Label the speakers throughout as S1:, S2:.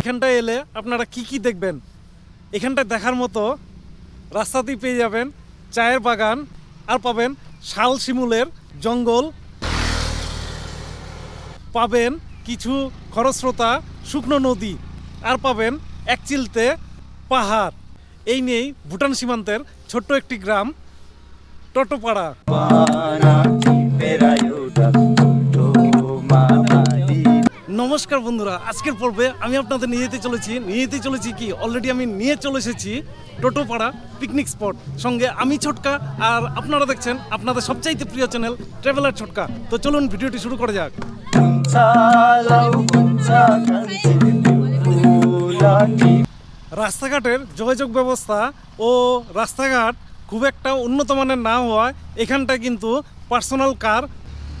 S1: এখানটায় এলে আপনারা কি কি দেখবেন? এখানটায় দেখার মতো রাস্তাতেই পেয়ে যাবেন চায়ের বাগান, আর পাবেন শাল শিমুলের জঙ্গল। পাবেন কিছু খরস্রোতা, শুকনো নদী, আর পাবেন এক চিলতে পাহাড়। এই নিয়েই ভুটান সীমান্তের ছোট্ট একটি গ্রাম, টটোপাড়া। নমস্কার বন্ধুরা, আজকের পর্বে আমি আপনাদের নিয়ে যেতে চলেছি নিয়ে যেতে চলেছি কি? অলরেডি আমি নিয়ে চলে এসেছি টোটোপাড়া পিকনিক স্পট সঙ্গে আমি ছোটকা আর আপনারা দেখছেন আপনাদের সবচাইতে প্রিয় চ্যানেল ট্রাভেলার ছোটকা। তো চলুন ভিডিওটি শুরু করা যাক। রাস্তাঘাটের যোগাযোগ ব্যবস্থা ও রাস্তাঘাট খুব একটা উন্নত মানের না হওয়ায় এখানটায় কিন্তু পার্সোনাল কার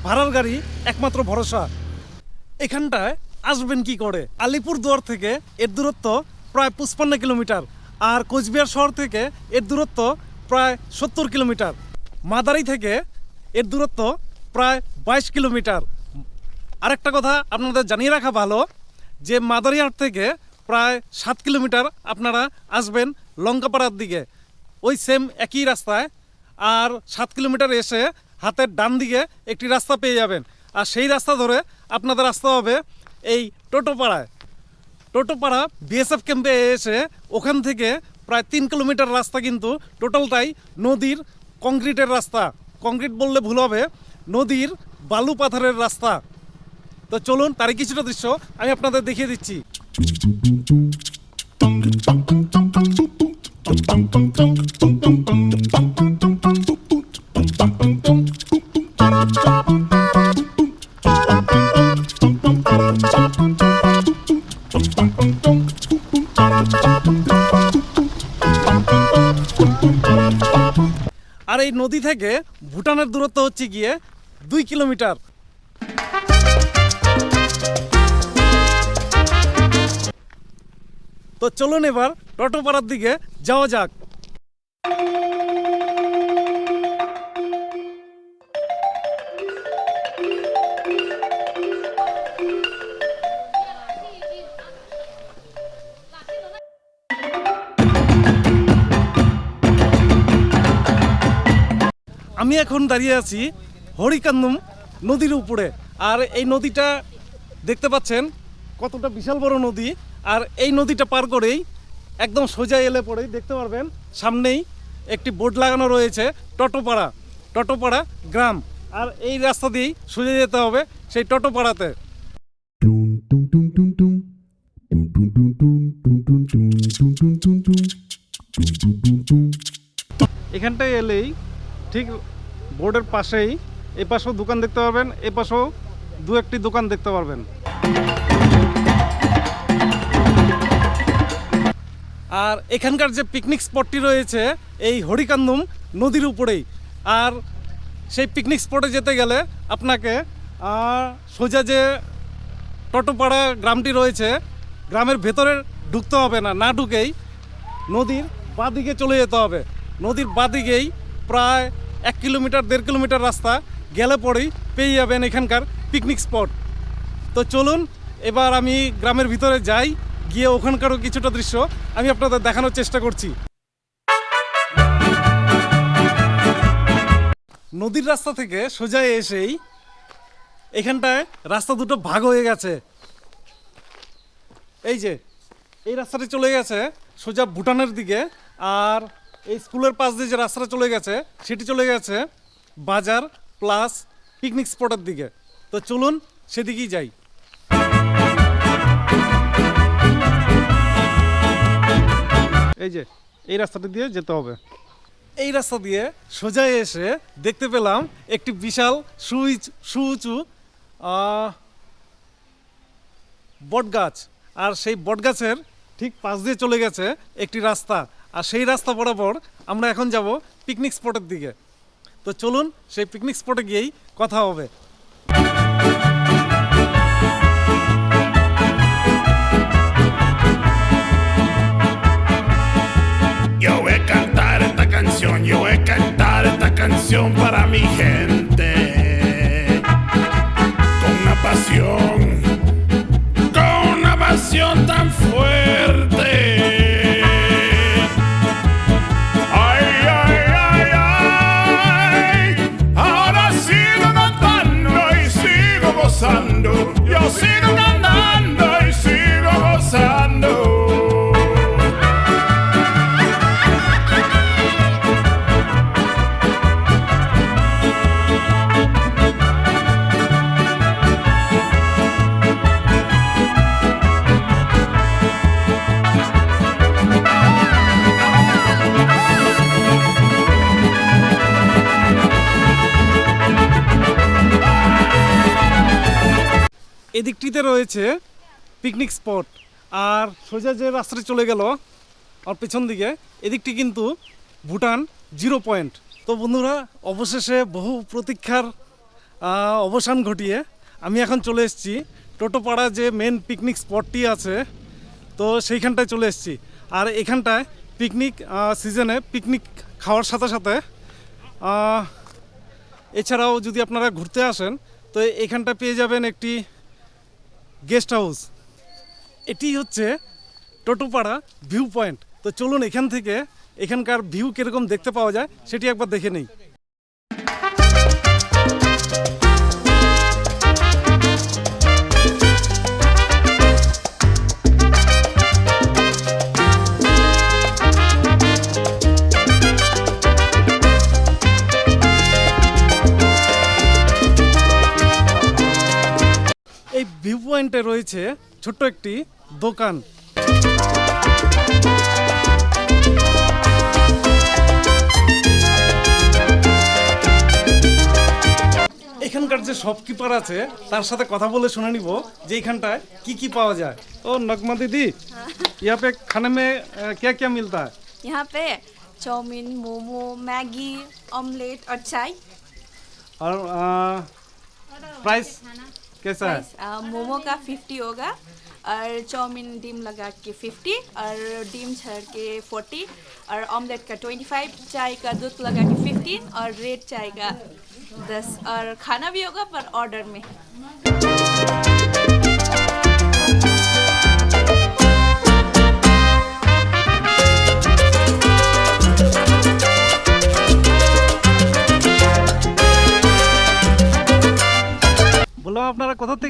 S1: ভাড়ার গাড়ি একমাত্র ভরসা। এখানটায় আসবেন কি করে? আলিপুরদুয়ার থেকে এর দূরত্ব প্রায় পঁচপান্ন কিলোমিটার আর কোচবিহার শহর থেকে এর দূরত্ব প্রায় সত্তর কিলোমিটার। মাদারি থেকে এর দূরত্ব প্রায় বাইশ কিলোমিটার। আরেকটা কথা আপনাদের জানিয়ে রাখা ভালো, যে মাদারিহাট থেকে প্রায় সাত কিলোমিটার আপনারা আসবেন লঙ্কাপাড়ার দিকে। ওই সেম একই রাস্তায়, আর সাত কিলোমিটার এসে হাতের ডান দিকে একটি রাস্তা পেয়ে যাবেন। আর সেই রাস্তা ধরে আপনাদের আসতে হবে এই টোটোপাড়ায়। টোটোপাড়া বিএসএফ ক্যাম্পে এসে ওখান থেকে প্রায় তিন কিলোমিটার রাস্তা কিন্তু টোটালটাই নদীর কংক্রিটের রাস্তা। কংক্রিট বললে ভুল হবে, নদীর বালু পাথরের রাস্তা। তো চলুন তারই কিছুটা দৃশ্য আমি আপনাদের দেখিয়ে দিচ্ছি। আর এই নদী থেকে ভুটানের দূরত্ব হচ্ছে গিয়ে দুই কিলোমিটার। তো চলুন এবার টটোপাড়ার দিকে যাওয়া যাক। আমি এখন দাঁড়িয়ে আছি হরিকান্দম নদীর উপরে আর এই নদীটা দেখতে পাচ্ছেন কতটা বিশাল বড় নদী আর এই নদীটা পার করেই একদম সোজা এলে পরেই দেখতে পারবেন সামনেই একটি বোর্ড লাগানো রয়েছে টটোপাড়া টটোপাড়া গ্রাম আর এই রাস্তা দিয়েই সোজা যেতে হবে সেই টটোপাড়াতে এখানটায় এলেই ঠিক বোর্ডের পাশেই এ পাশেও দোকান দেখতে পারবেন, এ পাশেও দু একটি দোকান দেখতে পারবেন। আর এখানকার যে পিকনিক স্পটটি রয়েছে, এই হরিকান্দম নদীর উপরেই। আর সেই পিকনিক স্পটে যেতে গেলে আপনাকে সোজা যে টটোপাড়া গ্রামটি রয়েছে, গ্রামের ভেতরে ঢুকতে হবে না না ঢুকেই নদীর বাদিকে চলে যেতে হবে। নদীর বাদিকেই প্রায় এক কিলোমিটার, দেড় কিলোমিটার রাস্তা গেলে পরেই পেয়ে যাবেন এখানকার পিকনিক স্পট তো চলুন, এবার আমি গ্রামের ভিতরে যাই, গিয়ে ওখানকারও কিছুটা দৃশ্য আমি আপনাদের দেখানোর চেষ্টা করছি। নদীর রাস্তা থেকে সোজা এসেই এখানটায় রাস্তা দুটো ভাগ হয়ে গেছে। এই যে, এই রাস্তাটা চলে গেছে সোজা ভুটানের দিকে, আর এই স্কুলের পাশ দিয়ে যে রাস্তাটা চলে গেছে, সেটি চলে গেছে বাজার প্লাস পিকনিক স্পটের দিকে। তো চলুন সেদিকেই যাই। এই যে, এই রাস্তাটা দিয়ে যেতে হবে। এই রাস্তা দিয়ে সোজা এসে দেখতে পেলাম একটি বিশাল সুইচ সুউঁচু বটগাছ। আর সেই বটগাছের ঠিক পাশ দিয়ে চলে গেছে একটি রাস্তা। আর সেই রাস্তা বরাবর আমরা এখন যাব পিকনিক স্পটের দিকে তো চলুন সেই পিকনিক স্পটে গিয়েই কথা হবে
S2: Yo voy a cantar esta canción, yo voy a cantar esta canción para mi gente.
S1: এদিকটিতে রয়েছে পিকনিক স্পট আর সোজা যে রাস্তাটা চলে গেল, আর পেছন দিকে, এদিকটি কিন্তু ভুটান জিরো পয়েন্ট তো বন্ধুরা, অবশেষে বহু প্রতীক্ষার অবসান ঘটিয়ে আমি এখন চলে এসেছি টোটোপাড়া যে মেন পিকনিক স্পটটি আছে, তো সেইখানটায় চলে এসেছি। আর এখানটায় পিকনিক সিজনে পিকনিক খাওয়ার সাথে সাথে এছাড়াও যদি আপনারা ঘুরতে আসেন, তো এখানটা পেয়ে যাবেন একটি গেস্ট হাউস। এটি হচ্ছে টোটোপাড়া ভিউ পয়েন্ট। তো চলুন এখান থেকে এখানকার ভিউ কীরকম দেখতে পাওয়া যায়, সেটি একবার দেখে নেই। ভিউ পয়েন্টে রয়েছে ছোট্ট একটি দোকান এখানকার যে শপকিপার আছে তার সাথে কথা বলে শুনে নিব যে এখানটায় কি কি পাওয়া যায় ও নগমা দিদি यहाँ पे खाने में क्या क्या मिलता है
S3: यहाँ पे चाउमीन मोमो मैगी ऑमलेट और चाय
S1: और प्राइस कैसा है?
S3: मोमो का फिफ्टी होगा और चाउमिन डीम लगा के फिफ्टी और डीम छर के फोर्टी और ऑमलेट का ट्वेंटी फाइव चाय का दूध लगा के फिफ्टीन और रेड चाय का दस और खाना भी होगा पर ऑर्डर में।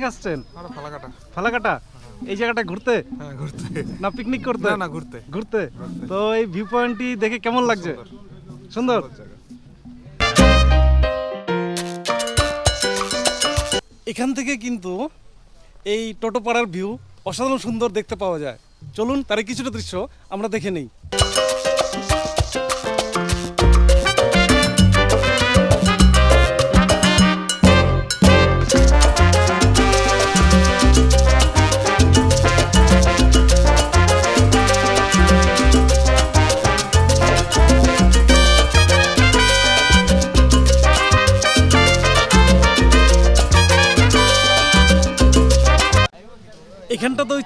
S1: থেকে আসছেন
S4: ফালাকাটা।
S1: ফালাকাটা? এই জায়গাটা ঘুরতে?
S4: হ্যাঁ ঘুরতে।
S1: না পিকনিক করতে?
S4: না না ঘুরতে।
S1: ঘুরতে? তো এই ভিউ পয়েন্টটি দেখে কেমন লাগছে? সুন্দর। এখান থেকে কিন্তু এই টোটোপাড়ার ভিউ অসাধারণ সুন্দর দেখতে পাওয়া যায়। চলুন তার কিছুটা দৃশ্য আমরা দেখে নেই।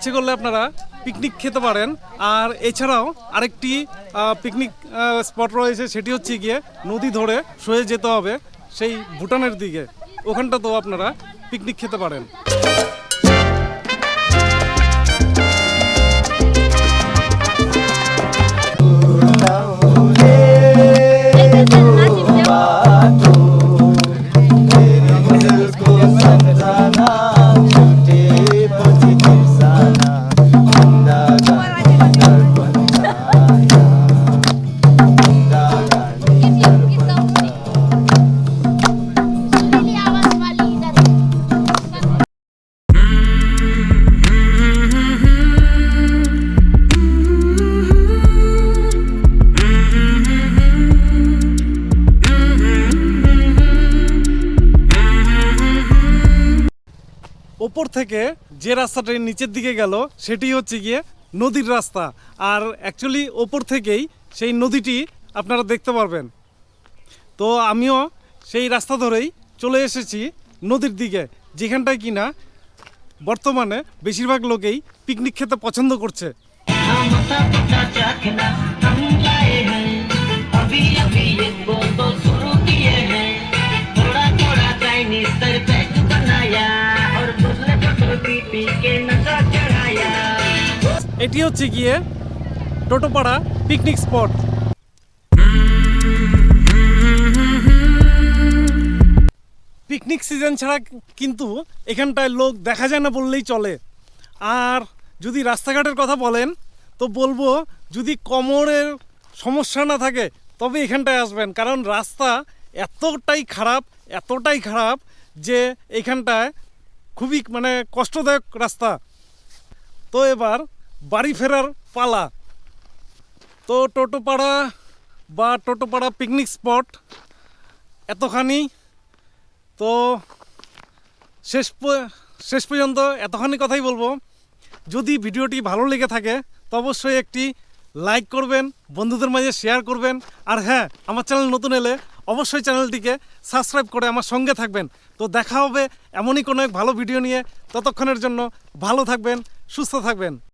S1: ইচ্ছে করলে আপনারা পিকনিক খেতে পারেন। আর এছাড়াও আরেকটি পিকনিক স্পট রয়েছে, সেটি হচ্ছে গিয়ে নদী ধরে সয়ে যেতে হবে, সেই ভুটানের দিকে। ওখানটা তো আপনারা পিকনিক খেতে পারেন। ওপর থেকে যে রাস্তাটা নিচের দিকে গেল, সেটি হচ্ছে গিয়ে নদীর রাস্তা। আর অ্যাকচুয়ালি ওপর থেকেই সেই নদীটি আপনারা দেখতে পারবেন। তো আমিও সেই রাস্তা ধরেই চলে এসেছি নদীর দিকে, যেখানটায় কিনা বর্তমানে বেশিরভাগ লোকেই পিকনিক খেতে পছন্দ করছে। এটি হচ্ছে গিয়ে Totopara picnic spot picnic season ছাড়া কিন্তু এখানটায় লোক দেখা যায় না বললেই চলে। আর যদি রাস্তাঘাটের কথা বলেন, তো বলব যদি কোমরের সমস্যা না থাকে, তবে এখানটায় আসবেন। কারণ রাস্তা এতটাই খারাপ এতটাই খারাপ যে এখানটায় খুবই মানে কষ্টদায়ক রাস্তা। তো এবার বাড়ি ফেরার পালা। তো টোটোপাড়া বা টোটোপাড়া পিকনিক স্পট এতখানি। তো শেষ শেষ পর্যন্ত এতখানি কথাই বলব। যদি ভিডিওটি ভালো লেগে থাকে, তো অবশ্যই একটি লাইক করবেন, বন্ধুদের মাঝে শেয়ার করবেন। আর হ্যাঁ আমার চ্যানেল নতুন এলে অবশ্যই চ্যানেলটিকে সাবস্ক্রাইব করে আমার সঙ্গে থাকবেন। তো দেখা হবে এমনই কোনো এক ভালো ভিডিও নিয়ে। ততক্ষণের জন্য ভালো থাকবেন, সুস্থ থাকবেন।